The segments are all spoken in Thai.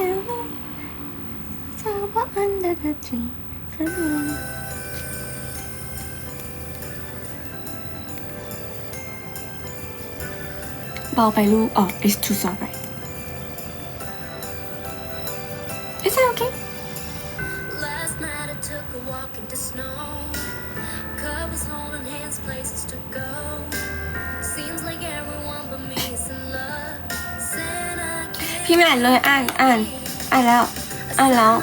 tell me so what under the tree for me เบาไปลูกอ๋อ it's too soft right พี่ไม่อ่านเลยอ่านอ่านอ่านแล้วอ่านแล้ว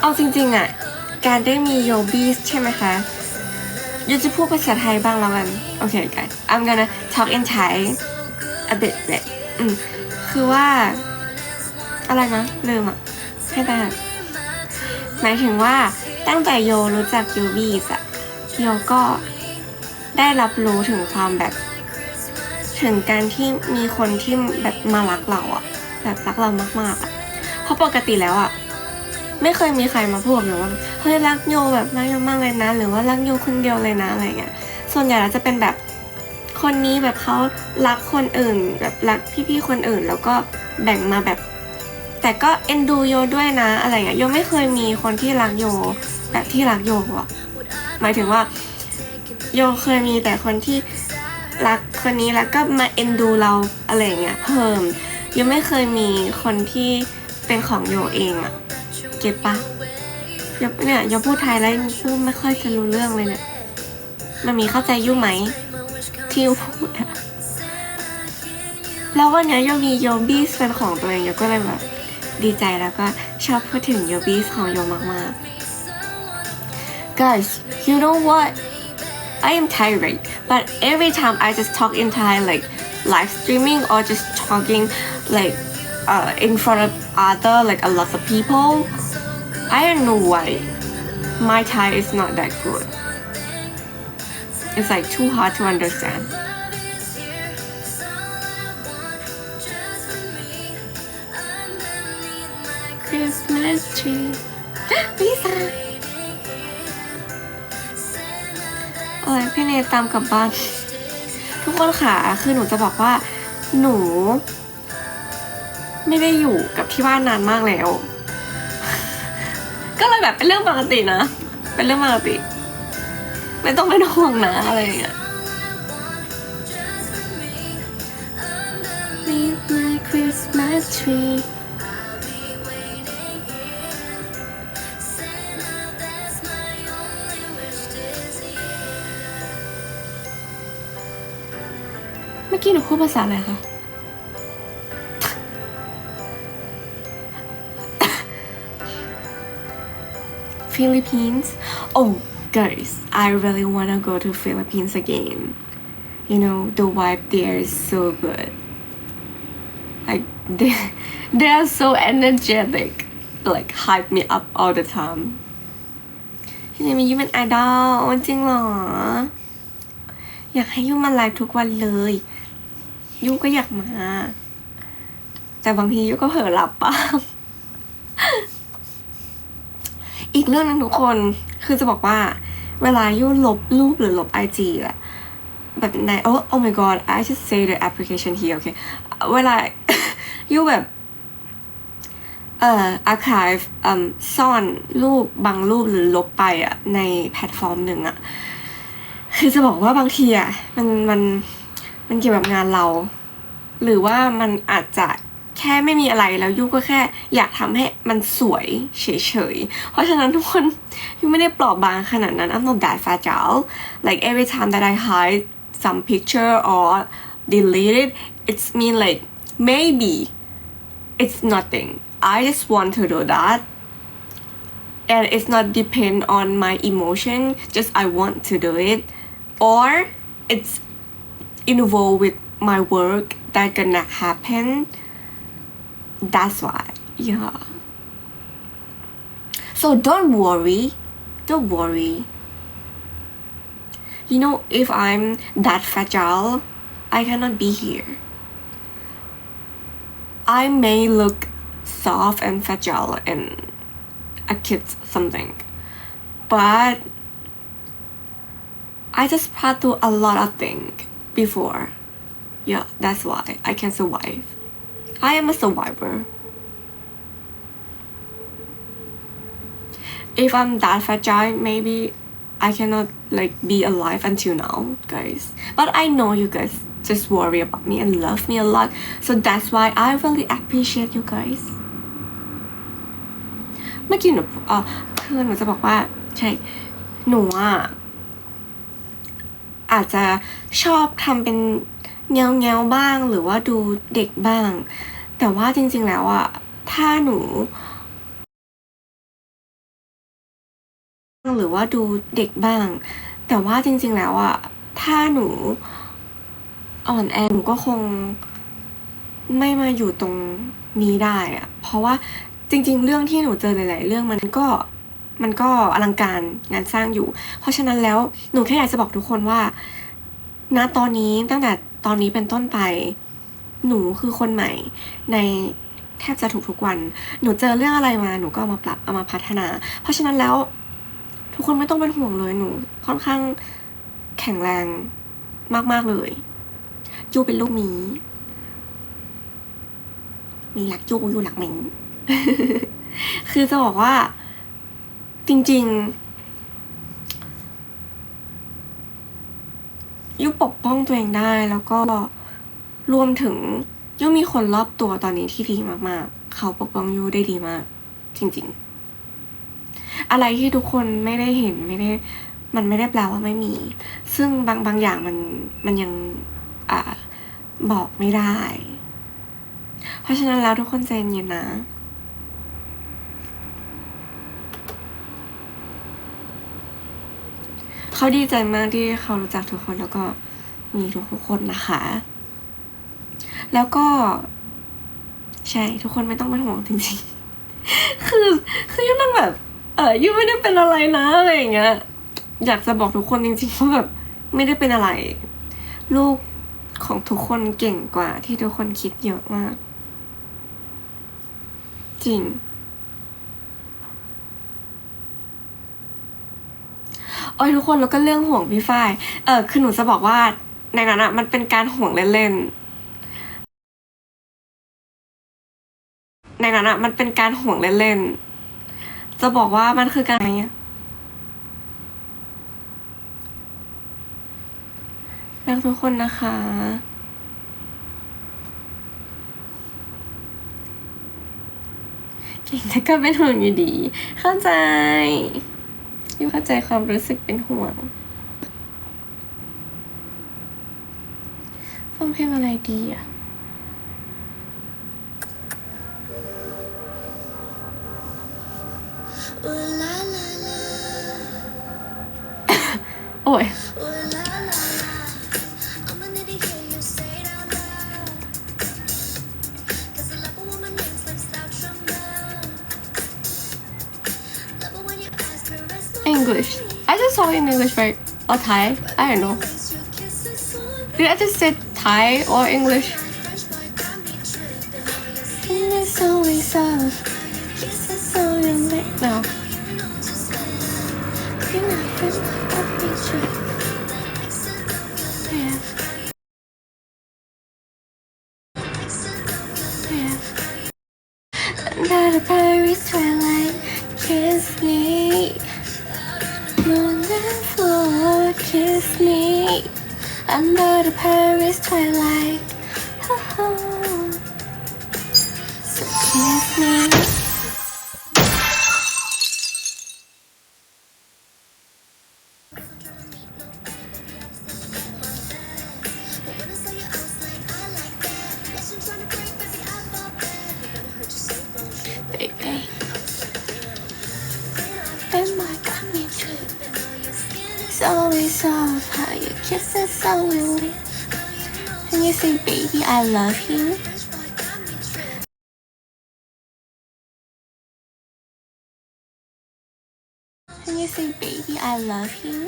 เอาจริงๆอะ การได้มีโยบี้ใช่ไหมคะ ยจะพูดภาษาไทยบ้างแล้วกันโอเคกัน I'm gonna talk in Thai a bit bit อืมคือว่า อะไรนะ ลืมอะ ให้ไปหมายถึงว่าตั้งแต่โยรู้จักโยบีสอะโยก็ได้รับรู้ถึงความแบบ ถึงการที่มีคนที่แบบมารักเราอะแบบรักเรามากๆอะเพราะปกติแล้วอะไม่เคยมีใครมาพูดกับหนูว่า เฮ้ยรักโยแบบรักโยมากเลยนะ หรือว่ารักโยคนเดียวเลยนะอะไรเงี้ยส่วนใหญ่แล้วจะเป็นแบบคนนี้แบบเขารักคนอื่น แบบรักพี่ๆคนอื่น แล้วก็แบ่งมาแบบ แต่ก็เอ็นดูโยด้วยนะ อะไรเงี้ยโยไม่เคยมีคนที่รักโยแบบที่รักโยอะหมายถึงว่า โยเคยมีแต่คนที่รักคนนี้แล้วก็มาเอ็นดูเราอะไรเงี้ยเพิ่มโยไม่เคยมีคนที่เป็นของโยเองอะเก็บปะ ยเนี่ยยพูดไทยแล้วพูดไม่ค่อยจะรู้เรื่องเลยเนี่ยมันมีเข้าใจยุ่ไหม ที่ยูพูดอะแล้ววันนี้ยมีโยบีสเป็นของตัวเองยก็เลยแบบดีใจแล้วก็ชอบพูดถึงโยบีสของโยมากๆ guys you know what I am tired but every time I just talk in Thai like live streaming or just talking like uh, in front of other like a lot of people I don't know why my Thai is not that good it's like too hard to understand Christmas tree พี่สาเอ้ยพี่เนยตามกลับบ้าน ทุกคนค่ะ คือหนูจะบอกว่า หนู ไม่ได้อยู่กับที่บ้านนานมากแล้ว ก็เลยแบบเป็นเรื่องปกตินะ เป็นเรื่องปกติ ไม่ต้องเป็นห่วงนะอะไรอย่างเงี้ย Meet my Christmas tree เมื่อกี้หนูพูดภาษาอะไรคะ Philippines. Oh, guys, I really wanna go to Philippines again. You know, the vibe there is so good. Like they, they are so energetic. Like hype me up all the time. พี่เนยมียูเป็นไอดอลจริงเหรอ อยากให้ยูมาไลฟ์ทุกวันเลยยูก็อยากมา แต่บางทียูก็เผลอหลับบ้าง อีกเรื่องหนึงทุกคนคือจะบอกว่า เวลายูลบรูปหรือลบไอจีอะแบบในโอ้ oh my god I just say the application here โอเคเวลายูแบบเอ่อ archive อืมซ่อนรูปบางรูปหรือลบไปอะในแพลตฟอร์มหนึ่งอะคือจะบอกว่าบางทีอะมันมันมันเกี่ยวกับงานเรา หรือว่ามันอาจจะ แค่ไม่มีอะไรแล้วยูก็แค่อยากทำให้มันสวยเฉยๆ เพราะฉะนั้นทุกคนยูไม่ได้เปลอบบางขนาดนั้น I'm not that fragile like every time that I hide some picture or delete it it's mean like maybe it's nothing I just want to do that and it's not depend on my emotion just i want to do it or it's involved with my work that gonna happen that's why yeah. So don't worry don't worry. You know if I'm that fragile I cannot be here. I may look soft and fragile and a kid something but I just passed through a lot of things before. Yeah that's why I can survive I am a survivor if I'm that fragile, maybe I cannot like be alive until now, guys. But I know you guys just worry about me and love me a lot, so that's why I really appreciate you guys. เมื่อกี้หนูเออคือหนูจะบอกว่า ใช่ หนูอ่ะ อาจจะชอบทำเป็น เงาเงาๆบ้างหรือว่าดูเด็กบ้าง แต่ว่าจริงๆแล้วอะถ้าหนู หรือว่าดูเด็กบ้าง แต่ว่าจริงๆแล้วอะถ้าหนูอ่อนแอหนูก็คงไม่มาอยู่ตรงนี้ได้อะเพราะว่าจริง ๆ เรื่องที่หนูเจอหลาย ๆ เรื่องมันก็มันก็อลังการงานสร้างอยู่ เพราะฉะนั้นแล้วหนูแค่อยากจะบอกทุกคนว่า ณตอนนี้ตั้งแต่ตอนนี้เป็นต้นไป หนูคือคนใหม่ในแทบจะถูกทุกวัน หนูเจอเรื่องอะไรมาหนูก็เอามาปรับเอามาพัฒนา เพราะฉะนั้นแล้ว ทุกคนไม่ต้องเป็นห่วงเลยหนู ค่อนข้างแข็งแรงมาก ๆ เลยยูเป็นลูกมีมีหลักยูอยู่หลักหมิงคือจะบอกว่าจริง ๆ ยูปกป้องตัวเองได้แล้วก็รวมถึงยูมีคนรอบตัวตอนนี้ที่ดีมากๆ เขาปกป้องยูได้ดีมาก จริง ๆ อะไรที่ทุกคนไม่ได้เห็นไม่ได้ มันไม่ได้แปลว่าไม่มี ซึ่งบางบางอย่างมันมันยังอ่าบอกไม่ได้ เพราะฉะนั้นแล้วทุกคนใจเย็นนะ เขาดีใจมากที่เขารู้จักทุกคนแล้วก็มีทุกคนนะคะ แล้วก็ ใช่ทุกคนไม่ต้องเป็นห่วงจริงๆ คือคือยุ่งนั่งแบบ เออยุ่ไม่ได้เป็นอะไรนะอะไรอย่างเงี้ยอยากจะบอกทุกคนจริงๆว่าแบบไม่ได้เป็นอะไร ลูกของทุกคนเก่งกว่าที่ทุกคนคิดเยอะมาก จริง โอ้ยทุกคนแล้วก็เรื่องห่วงพี่ฝ้ายเออคือหนูจะบอกว่าในนั้นอะมันเป็นการห่วงเล่นๆในนั้นอะมันเป็นการห่วงเล่นๆจะบอกว่ามันคือการอะไรรักทุกคนนะคะเก่งแต่ก็เป็นห่วงอยู่ดี เข้าใจ ยูเข้าใจความรู้สึกเป็นห่วง ฟังเพลงอะไรดีอะโอ้ย I just saw in English right? Or Thai? I don't know. Did I just say Thai or English? Fresh Paris twilight baby, I love you. And you say, baby, I love you.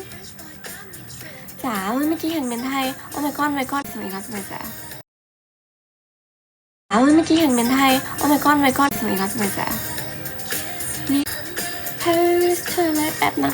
จ๋าเมื่อกี้เห็นเป็นไทย โอ้ my god my god สวัสดีครับสวัสดีจ๋าอ้าเมื่อกี้เห็นเป็นไทย โอ้ my god my god สวัสดีครับสวัสดีจ๋านี่ Paris เธอเลยแป๊บนะ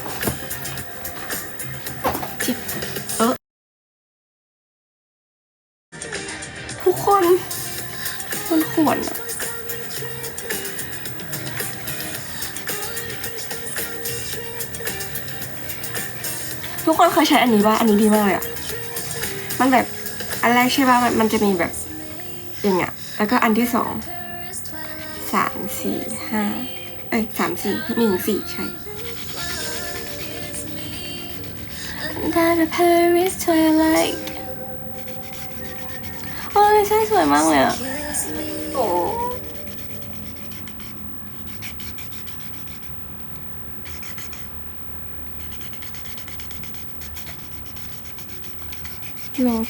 ทุกคนเคยใช้อันนี้ป่ะอันนี้ดีมากเลยอะมันแบบอันแรกใช่ป่ะมันมันจะมีแบบอย่างเงี้ยแล้วก็อันที่สองสามสี่ห้าเอ้ยสามสี่มีถึงสี่ใช่ That a Paris twilight โอ้ยใช่สวยมากเลยอะโอ้ ลง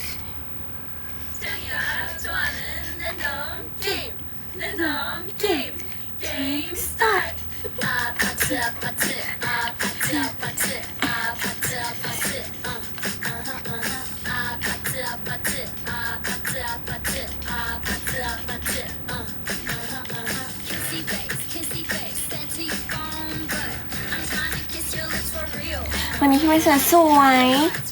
Game start วันนี้พี่ไม่สวยสวย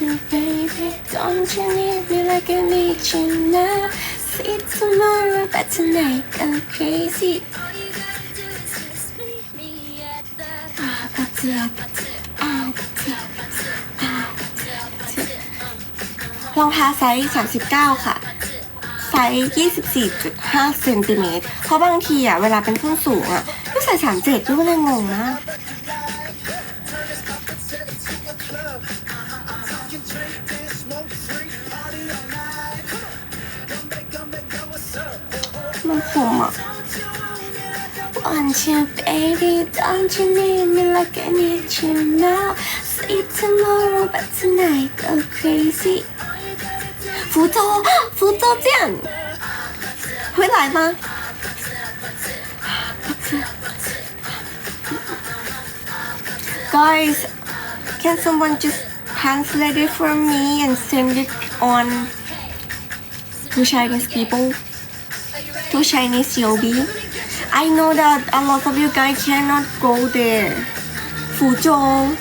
you baby Don't you need me like I need you now See tomorrow but tonight go crazy All you gotta do is just meet me at the อ่าปะเจียบอ่าปะเจียบอ่าปะเจียบรองเท้าไซส์ 39 ค่ะ ไซส์ 24.5เซนติเมตรเพราะบางทีอะ เวลาเป็นส้นสูงอะก็ใส่ 37ด้วยเลยงงมาก ng puma. Want you, baby, don't you need me like I need you now? Sleep tomorrow, but tonight go crazy. 福州，福州见，回来吗？Guys, can someone just translate it for me and send it on to Chinese people? to Chinese COB. I know that a lot of you guys cannot go there. Fuzhou.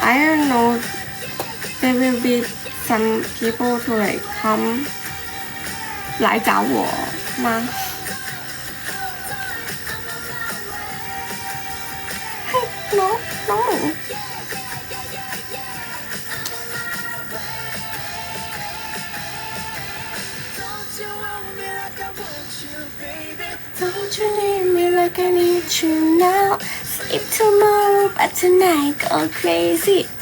I don't know. There will be some people to like come 来找我吗？嘿，น้ องน้องหนู Don't you need me like I need you now? Sleep tomorrow, but tonight go crazy. "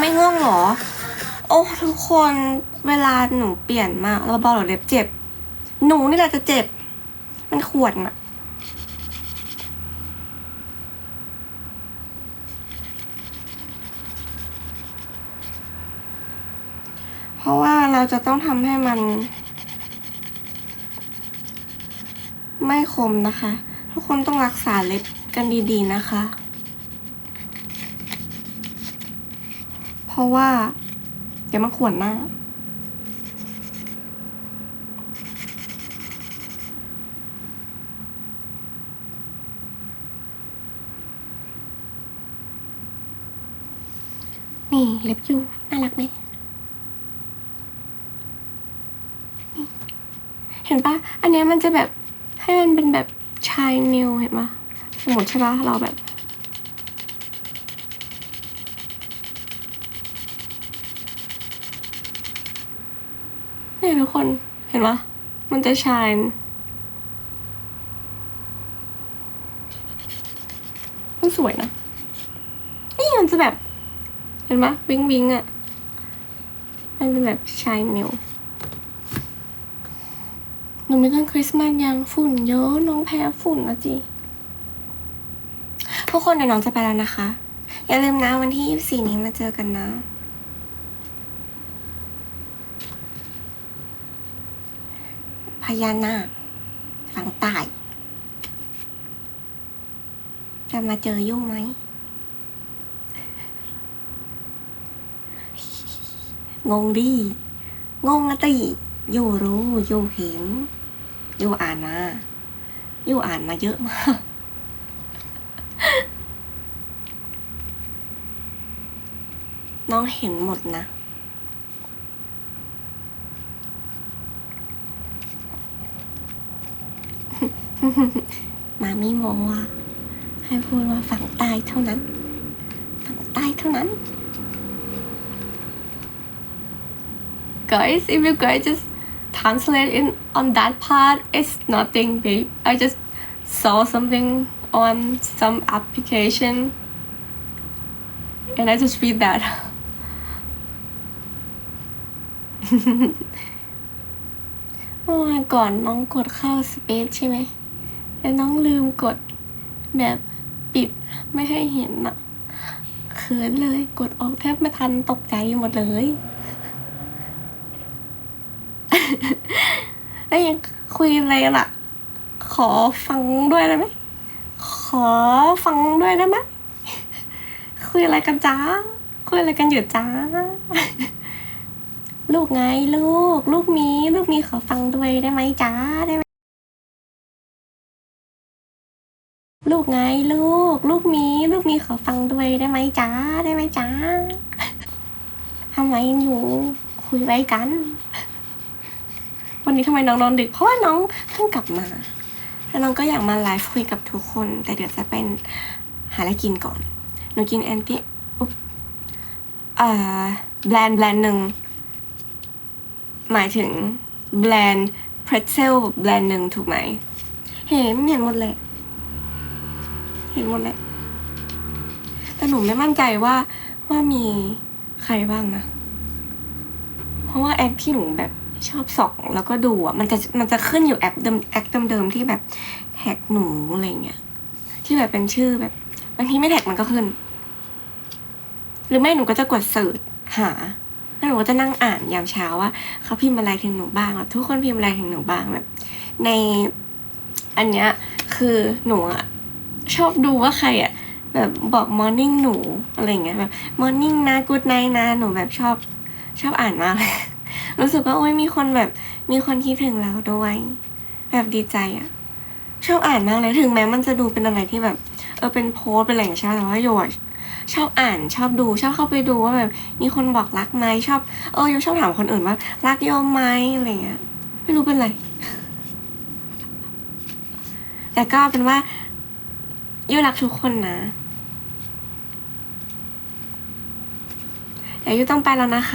ไม่ง่วงเหรอ โอ้ทุกคนเวลาหนูเปลี่ยนมากแล้วเบาหรือเล็บเจ็บ หนูนี่แหละจะเจ็บ มันขวนอะเพราะว่าเราจะต้องทำให้มัน ไม่คมนะคะ ทุกคนต้องรักษาเล็บกันดีๆนะคะ เพ ราะว่า เดี๋ยวมันขวนหน้า นี่เล็บยูน่ารักไหมเห็นปะอันนี้มันจะแบบให้มันเป็นแบบชายนิวเห็นปะสมมติใช่ปะเราแบบ นี่ยทุกคนเห็นปะมันจะชายมันสวยนะ นี่มันจะแบบ เห็นไหมวิงวิงอะ มันเป็นแบบชายมิวหนูไม่ต้องคริสต์มาสยังฝุ่นเยอะน้องแพ้ฝุ่นนะจีทุกคนเดี๋ยวน้องจะไปแล้วนะคะ อย่าลืมนะวันที่ 24 นี้มาเจอกันนะ ญานาคฝั่งใต้จะมาเจอยุ่งไหม งงดิ งงอะติอยู่รู้อยู่เห็นอยู่อ่านมาอยู่อ่านมาเยอะมากน้องเห็นหมดนะ มามีมองว่าให้พูดว่าฝั่งใต้เท่านั้น ฝั่งใต้เท่านั้น guys if you guys just translate in on that part it's nothing big i just saw something on some application and i just read that เมื่อวานก่อนน้องกดเข้าสเปซใช่ไหม แล้น้องลืมกดแบบปิดไม่ให้เห็นอะเขินเลยกดออกแทบไม่ทันตกใจหมดเลยแล้วยังคุยอะไรกันอะขอฟังด้วยได้ไหม ขอฟังด้วยได้ไหม คุยอะไรกันจ้า คุยอะไรกันอยู่จ้า ลูกไงลูก ลูกมี ลูกมีขอฟังด้วยได้ไหมจ้าได้ไหม ลูกไงลูก ลูกหมี ลูกหมี ขอฟังด้วยได้ไหมจ้าได้ไหมจ้าทำไมอยู่คุยไว้กัน วันนี้ทำไมน้องนอนดึก เพราะว่าน้องเพิ่งกลับมาแล้วน้องก็อยากมาไลฟ์คุยกับทุกคน แต่เดี๋ยวจะเป็นหาอะไรกินก่อน หนูกินแอนตี้อุ๊บเอ่อแบรนด์แบรนด์หนึ่งหมายถึงแบรนด์เพรสเซลแบรนด์หนึ่งถูกไหม เห็นเห็นหมดเลย เห็นหมดเลย แต่หนูไม่มั่นใจว่าว่ามีใครบ้างนะ เพราะว่าแอปที่หนูแบบชอบส่องแล้วก็ดูอะ มันจะมันจะขึ้นอยู่แอปเดิมแอปเดิมๆที่แบบแท็กหนูอะไรเงี้ยที่แบบเป็นชื่อแบบบางทีไม่แท็กมันก็ขึ้น หรือไม่หนูก็จะกดเสิร์ชหาแล้วหนูก็จะนั่งอ่านยามเช้าว่าเขาพิมพ์อะไรถึงหนูบ้างแบบทุกคนพิมพ์อะไรถึงหนูบ้างแบบ ในอันเนี้ยคือหนูอะชอบดูว่าใครอะ แบบบอกมอร์นิ่งหนูอะไรเงี้ยแบบมอร์นิ่งนะกูดไนนะหนูแบบชอบชอบอ่านมากเลยรู้สึกว่าโอ้ยมีคนแบบมีคนคิดถึงเราด้วยแบบดีใจอะชอบอ่านมากเลยถึงแม้มันจะดูเป็นอะไรที่แบบเออเป็นโพสเป็นอะไรอย่างเงี้ยใช่ไหมแต่ว่าโยอะชอบอ่านชอบดูชอบเข้าไปดูว่าแบบมีคนบอกรักไหมชอบเออโยชอบถามคนอื่นว่า รักโยมไหมอะไรเงี้ยไม่รู้เป็นไร แต่ก็เป็นว่าโยรักทุกคนนะ เดี๋ยวยูต้องไปแล้วนะคะ